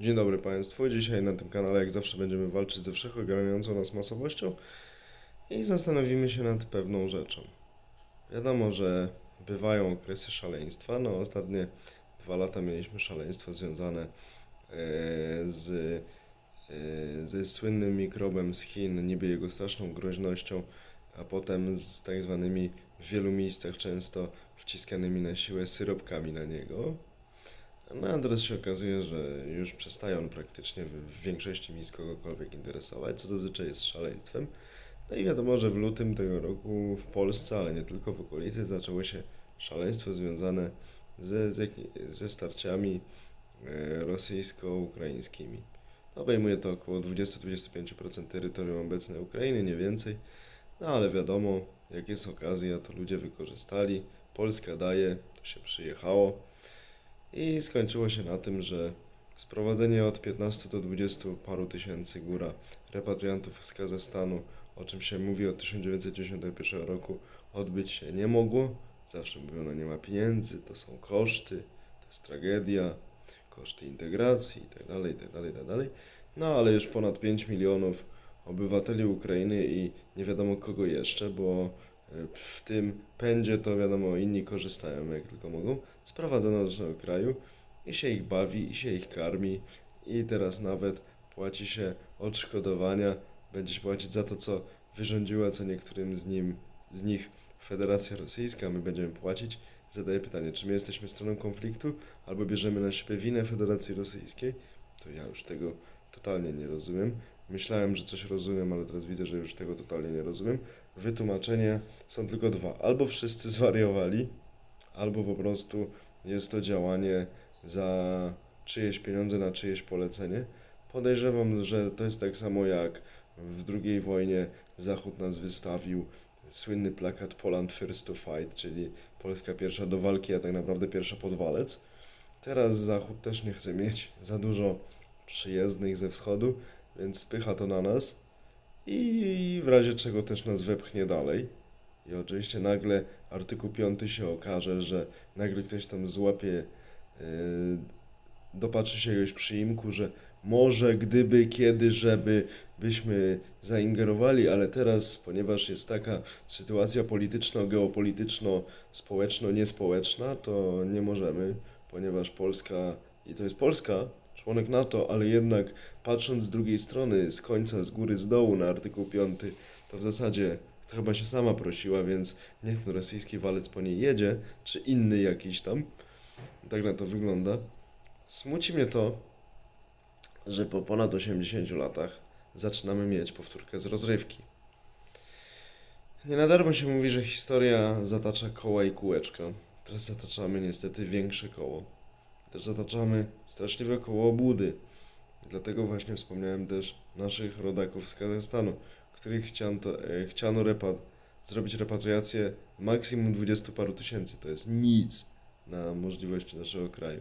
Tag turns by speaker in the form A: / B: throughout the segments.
A: Dzień dobry Państwu. Dzisiaj na tym kanale, jak zawsze, będziemy walczyć ze wszechogarniającą nas masowością i zastanowimy się nad pewną rzeczą. Wiadomo, że bywają okresy szaleństwa. No, ostatnie dwa lata mieliśmy szaleństwo związane e, z, e, ze słynnym mikrobem z Chin, niby jego straszną groźnością, a potem z tak zwanymi w wielu miejscach często wciskanymi na siłę syropkami na niego. No a teraz się okazuje, że już przestaje on praktycznie w, w większości miejsc kogokolwiek interesować, co zazwyczaj jest szaleństwem. No i wiadomo, że w lutym tego roku w Polsce, ale nie tylko w okolicy, zaczęło się szaleństwo związane ze, ze, ze starciami e, rosyjsko-ukraińskimi. Obejmuje to około 20-25% terytorium obecnej Ukrainy, nie więcej. No ale wiadomo, jak jest okazja, to ludzie wykorzystali. Polska daje, to się przyjechało. I skończyło się na tym, że sprowadzenie od 15 do 20 paru tysięcy góra repatriantów z Kazachstanu, o czym się mówi od 1991 roku, odbyć się nie mogło. Zawsze mówiono, nie ma pieniędzy, to są koszty, to jest tragedia, koszty integracji itd., itd., itd. No ale już ponad 5 milionów obywateli Ukrainy i nie wiadomo kogo jeszcze, bo w tym pędzie to wiadomo inni korzystają jak tylko mogą, sprowadzono do naszego kraju i się ich bawi, i się ich karmi i teraz nawet płaci się odszkodowania, będzie się płacić za to, co wyrządziła, co niektórym z, nim, z nich Federacja Rosyjska, my będziemy płacić. Zadaję pytanie, czy my jesteśmy stroną konfliktu, albo bierzemy na siebie winę Federacji Rosyjskiej? To ja już tego totalnie nie rozumiem. Myślałem, że coś rozumiem, ale teraz widzę, że już tego totalnie nie rozumiem. Wytłumaczenia są tylko dwa. Albo wszyscy zwariowali, albo po prostu jest to działanie za czyjeś pieniądze na czyjeś polecenie. Podejrzewam, że to jest tak samo jak w II wojnie Zachód nas wystawił słynny plakat Poland First to Fight, czyli Polska pierwsza do walki, a tak naprawdę pierwsza pod walec. Teraz Zachód też nie chce mieć za dużo przyjezdnych ze wschodu, więc spycha to na nas i w razie czego też nas wepchnie dalej. I oczywiście nagle artykuł 5 się okaże, że nagle ktoś tam złapie, yy, dopatrzy się jakiegoś przyimku, że może gdyby, kiedy, żeby byśmy zaingerowali, ale teraz, ponieważ jest taka sytuacja polityczno-geopolityczno-społeczno-niespołeczna, to nie możemy, ponieważ Polska, i to jest Polska, członek NATO, ale jednak patrząc z drugiej strony, z końca, z góry, z dołu na artykuł 5, to w zasadzie to chyba się sama prosiła, więc niech ten rosyjski walec po niej jedzie, czy inny jakiś tam. Tak na to wygląda. Smuci mnie to, że po ponad 80 latach zaczynamy mieć powtórkę z rozrywki. Nie na darmo się mówi, że historia zatacza koła i kółeczka. Teraz zataczamy niestety większe koło. Też zataczamy straszliwe koło obłudy. Dlatego właśnie wspomniałem też naszych rodaków z Kazachstanu, których chciano, e, chciano zrobić repatriację maksimum 20 paru tysięcy. To jest nic na możliwości naszego kraju.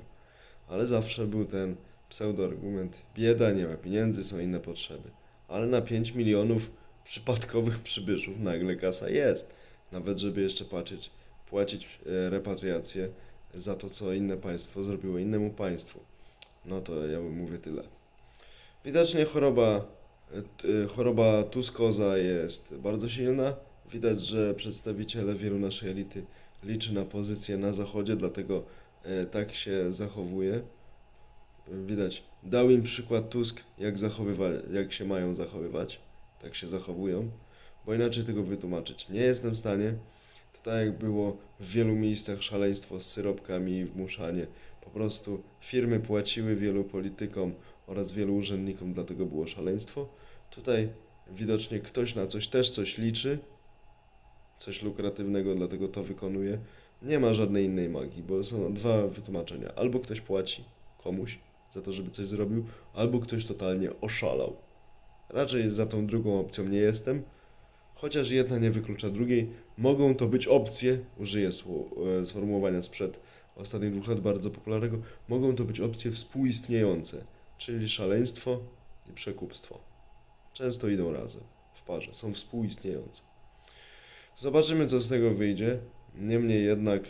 A: Ale zawsze był ten pseudoargument bieda, nie ma pieniędzy, są inne potrzeby. Ale na 5 milionów przypadkowych przybyszów nagle kasa jest. Nawet żeby jeszcze płacić, płacić e, repatriację za to, co inne państwo zrobiło innemu państwu. No to ja bym mówię tyle. Widocznie choroba, e, choroba tuskoza jest bardzo silna. Widać, że przedstawiciele wielu naszej elity liczy na pozycję na zachodzie, dlatego e, tak się zachowuje. Widać, dał im przykład Tusk, jak, jak się mają zachowywać. Tak się zachowują, bo inaczej tego wytłumaczyć nie jestem w stanie. Tak jak było w wielu miejscach szaleństwo z syropkami i wmuszanie. Po prostu firmy płaciły wielu politykom oraz wielu urzędnikom, dlatego było szaleństwo. Tutaj widocznie ktoś na coś też coś liczy, coś lukratywnego, dlatego to wykonuje. Nie ma żadnej innej magii, bo są dwa wytłumaczenia. Albo ktoś płaci komuś za to, żeby coś zrobił, albo ktoś totalnie oszalał. Raczej za tą drugą opcją nie jestem, chociaż jedna nie wyklucza drugiej. Mogą to być opcje, użyję e, sformułowania sprzed ostatnich dwóch lat bardzo popularnego, mogą to być opcje współistniejące, czyli szaleństwo i przekupstwo. Często idą razem, w parze, są współistniejące. Zobaczymy, co z tego wyjdzie. Niemniej jednak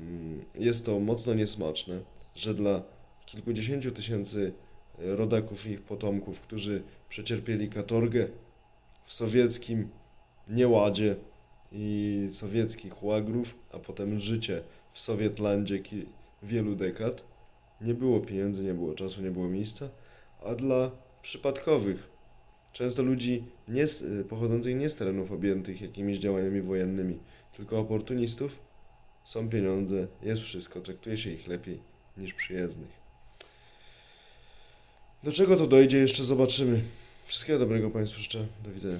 A: mm, jest to mocno niesmaczne, że dla kilkudziesięciu tysięcy e, rodaków i ich potomków, którzy przecierpieli katorgę w sowieckim nieładzie i sowieckich łagrów, a potem życie w Sowietlandzie wielu dekad. Nie było pieniędzy, nie było czasu, nie było miejsca, a dla przypadkowych, często ludzi nie, pochodzących nie z terenów objętych jakimiś działaniami wojennymi, tylko oportunistów, są pieniądze, jest wszystko, traktuje się ich lepiej niż przyjezdnych. Do czego to dojdzie, jeszcze zobaczymy. Wszystkiego dobrego Państwu życzę. Do widzenia.